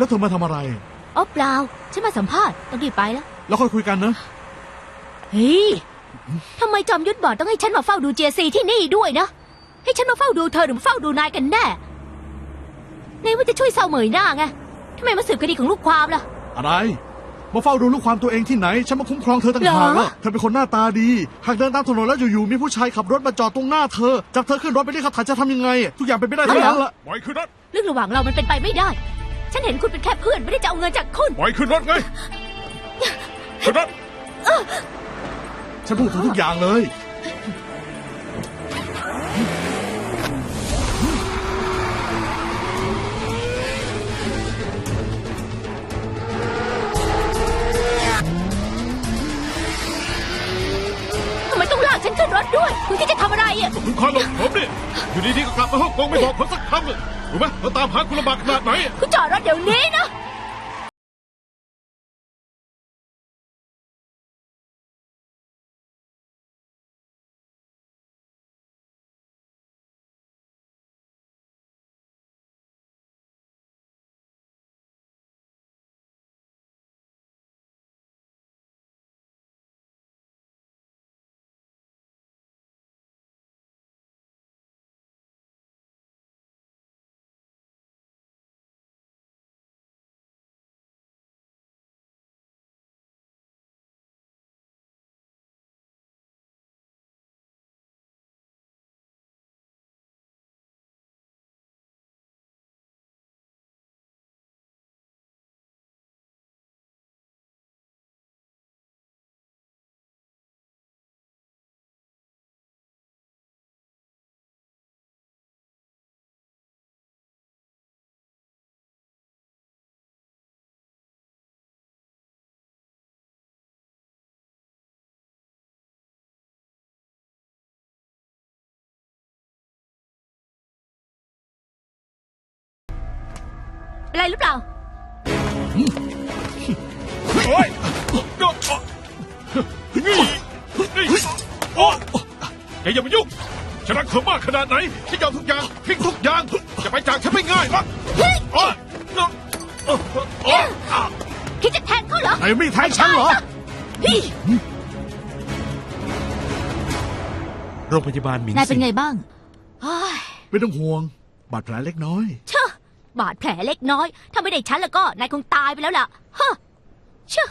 แล้วเธอมาทำอะไร อ๋อเปล่า ฉันมาสัมภาษณ์ต้องรีบไปแล้ว แล้วค่อยคุยกันนะ เฮ้ยทำไมจอมยุทธบอกต้องให้ฉันมาเฝ้าดูเจซีที่นี่ด้วยนะ ให้ฉันมาเฝ้าดูเธอหรือมาเฝ้าดูนายกันแน่ในว่าจะช่วยเซาเหมยหน้าไงทำไมมาสืบคดีของลูกความล่ะ อะไร มาเฝ้าดูลูกความตัวเองที่ไหน ฉันมาคุ้มครองเธอต่างหากเหรออะเธอเป็นคนหน้าตาดี หากเดินตามถนนแล้วอยู่ๆมีผู้ชายขับรถมาจอดตรงหน้าเธอ จับเธอขึ้นรถไปเรียกค่าถ่ายจะทำยังไง ทุกอย่างเป็นไปได้ทั้งนั้นละ ปล่อยขึ้นรถ เรื่องระหว่างเรามันเป็นไปไม่ได้ ฉันเห็นคุณเป็นแค่เพื่อน ไม่ได้จะเอาเงินจากคุณ ปล่อยขึ้นรถไงขึ้นรถฉันพูดถูกทุกอย่างเลย ทำไมต้องลากฉันขึ้นรถด้วย คุณที่จะทำอะไรอะ คุณคอยหลบผมดิอยู่ดีๆก็กลับมาฮ่องกงไม่บอกผมสักคำเลยรู้ไหมเราตามหาคุณลำบากขนาดไหน คุณ จอด เดี๋ยวนี้นะอะไรหรือเปล่าโอ้ยนี่นี่โอ้แกอย่ามายุ่งฉันรักเธอมากขนาดไหนฉันยอมทุกอย่างทิ้งทุกอย่างจะไปจากฉันไม่ง่ายหรอกโอ้ยโอ้ยคิดจะแทงเขาเหรอไหนไม่แทงฉันเหรอโรงพยาบาลหมิงนายเป็นไงบ้างเฮ้ยไม่ต้องห่วง บาดแผลเล็กน้อย บาดแผลเล็กน้อย ถ้าไม่ได้ฉันแล้วก็นายคงตายไปแล้วล่ะฮะเชื่อ